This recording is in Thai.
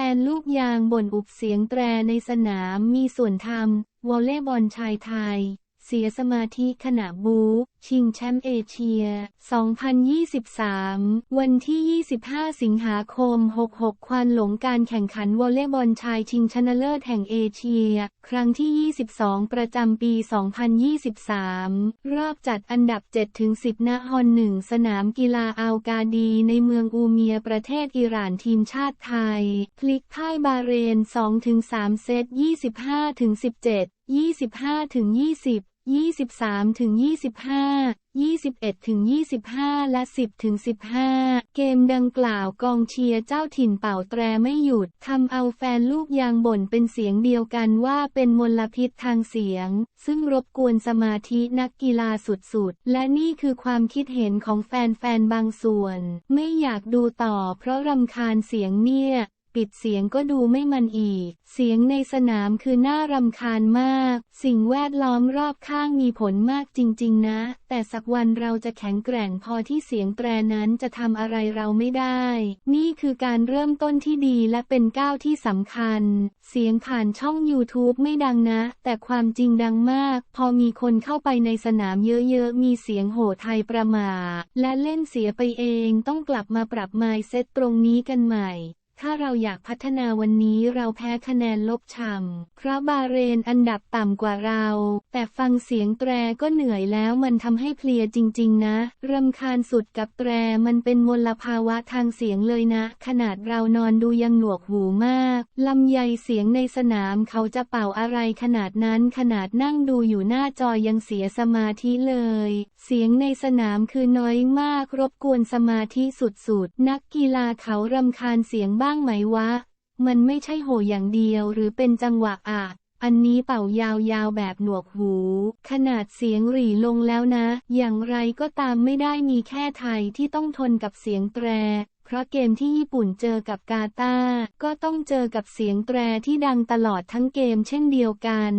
ฟนลูกยางบ่นอุบเสียงแตรในสนามมีส่วนทำวอลเล่บอลชายไทย เสียสมาธิขณะบู๊ชิงแชมป์เอเชีย 2023 วันที่ 25 สิงหาคม 66 ควันหลงการแข่งขันวอลเลย์บอลชายชิงชนะเลิศแห่งเอเชีย ครั้งที่ 22 ประจำปี 2023 รอบจัดอันดับ 7-10 ณ ฮอนหนึ่งสนามกีฬาอัลกาดี ในเมืองอูเมียประเทศอิหร่านทีมชาติไทย พลิกพ่ายบาเรน 2-3 เซต 25-17 25ถึง20 23ถึง25 21ถึง25 และ 10ถึง15 เกมดังกล่าวกองเชียร์เจ้าถิ่นเป่าแตรไม่หยุดทำเอาแฟนลูกยางบ่นเป็นเสียงเดียวกันว่าเป็นมลพิษทางเสียง ซึ่งรบกวนสมาธินักกีฬาสุดๆ และนี่คือความคิดเห็นของแฟนๆ บางส่วน ไม่อยากดูต่อเพราะรำคาญเสียงเนี่ย ปิดเสียงก็ดูไม่มันอีก เสียงในสนามคือน่ารำคาญมาก สิ่งแวดล้อมรอบข้างมีผลมากจริง ๆ นะ แต่สักวันเราจะแข็งแกร่งพอที่เสียงแตรนั้นจะทำอะไรเราไม่ได้ นี่คือการเริ่มต้นที่ดีและเป็นก้าวที่สำคัญ เสียงผ่านช่อง YouTube ไม่ดังนะ แต่ความจริงดังมาก พอมีคนเข้าไปในสนามเยอะๆ มีเสียงโห่ไทยประมาและเล่นเสียไปเองต้องกลับมาปรับไมเซ็ตตรงนี้กันใหม่ ถ้าเราอยากพัฒนาวันนี้เราแพ้คะแนนลบช่ำเพราะบาเรนอันดับต่ำกว่าเรา แต่ฟังเสียงแตรก็เหนื่อยแล้วมันทำให้เพลียจริง ๆ นะรำคาญสุดกับแตรมันเป็นมลภาวะทางเสียงเลยนะ ขนาดเรานอนดูยังหนวกหูมากลำไยเสียงในสนามเขาจะเป่าอะไรขนาดนั้นขนาดนั่งดูอยู่หน้าจอยังเสียสมาธิเลย เสียงในสนามคือน้อยมากรบกวนสมาธิสุดๆนักกีฬาเขารำคาญเสียงบ้าบ้างไหมวะ มันไม่ใช่โหอย่างเดียวหรือเป็นจังหวะอะ อันนี้เป่ายาวๆแบบหนวกหู ขนาดเสียงหรี่ลงแล้วนะ อย่างไรก็ตามไม่ได้มีแค่ไทยที่ต้องทนกับเสียงแตร เพราะเกมที่ญี่ปุ่นเจอกับกาตาร์ก็ต้องเจอกับเสียงแตรที่ดังตลอดทั้งเกมเช่นเดียวกัน